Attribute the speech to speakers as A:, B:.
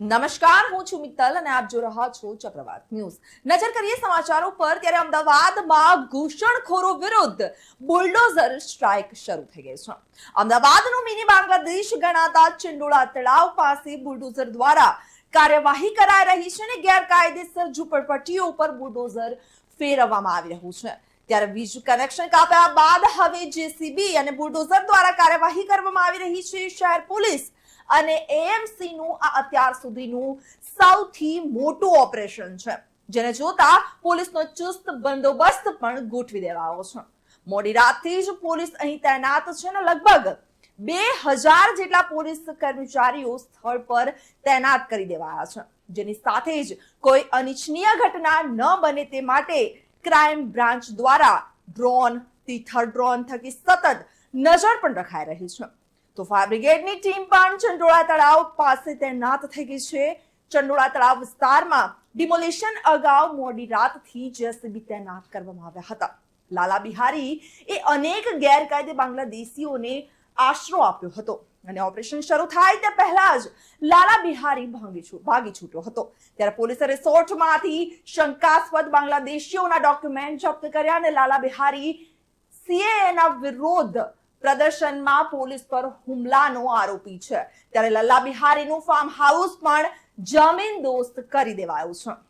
A: નમસ્કાર, હું છું મિત્તલ અને આપ જો રહ્યા છો ચક્રવાત ન્યૂઝ. નજર કરીએ સમાચારો પર, ત્યારે અમદાવાદમાં ઘૂસણખોરો વિરુદ્ધ બુલડોઝર સ્ટ્રાઇક શરૂ થઈ ગઈ છે. અમદાવાદનું મિની બાંગ્લાદેશ ગણાતા ચિંડોળા તળાવ પાસે બુલડોઝર દ્વારા કાર્યવાહી કરાઈ રહી છે અને ગેરકાયદેસર ઝૂંપડપટ્ટીઓ ઉપર બુલડોઝર ફેરવવામાં આવી રહ્યું છે. ત્યારે વીજ કનેક્શન કાપ્યા બાદ હવે જેસીબી અને બુલડોઝર દ્વારા કાર્યવાહી કરવામાં આવી રહી છે. શહેર પોલીસ અને એએમસી નું આ અત્યાર સુધીનું સૌથી મોટું ઓપરેશન છે, જેને જોતા પોલીસનો ચુસ્ત બંદોબસ્ત પણ ગોઠવી દેવાયો છે. મોડી રાતથી જ પોલીસ અહીં તૈનાત છે ને લગભગ બે હજાર જેટલા પોલીસ કર્મચારીઓ સ્થળ પર તૈનાત કરી દેવાયા છે. જેની સાથે જ કોઈ અનિચ્છનીય ઘટના ન બને તે માટે ક્રાઇમ બ્રાન્ચ દ્વારા ડ્રોન તીથર ડ્રોન થકી સતત નજર પણ રખાઈ રહી છે. તો ફાયર બ્રિગેડની ટીમ પણ ચંડોળા તળાવ પાસે તૈનાત થઈ ગઈ છે. ચંડોળા તળાવ વિસ્તારમાં ડિમોલિશન અગાઉ મોડી રાતથી જેસીબી તૈનાત કરવામાં આવ્યા હતા. લાલા બિહારી એ અનેક ગેરકાયદે બાંગ્લાદેશીઓને આશરો આપ્યો હતો અને ઓપરેશન શરૂ થાય તે પહેલા જ લાલા બિહારી ભાંગી છૂ- ભાગી છૂટ્યો હતો. ત્યારે પોલીસે રિસોર્ટમાંથી શંકાસ્પદ બાંગ્લાદેશીઓના ડોક્યુમેન્ટ જપ્ત કર્યા અને લાલા બિહારી સીએના વિરોધ પ્રદર્શનમાં પોલીસ પર હુમલાનો આરોપી છે. ત્યારે લલ્લા બિહારીનું ફાર્મ હાઉસ પણ જમીન દોસ્ત કરી દેવાયું છે.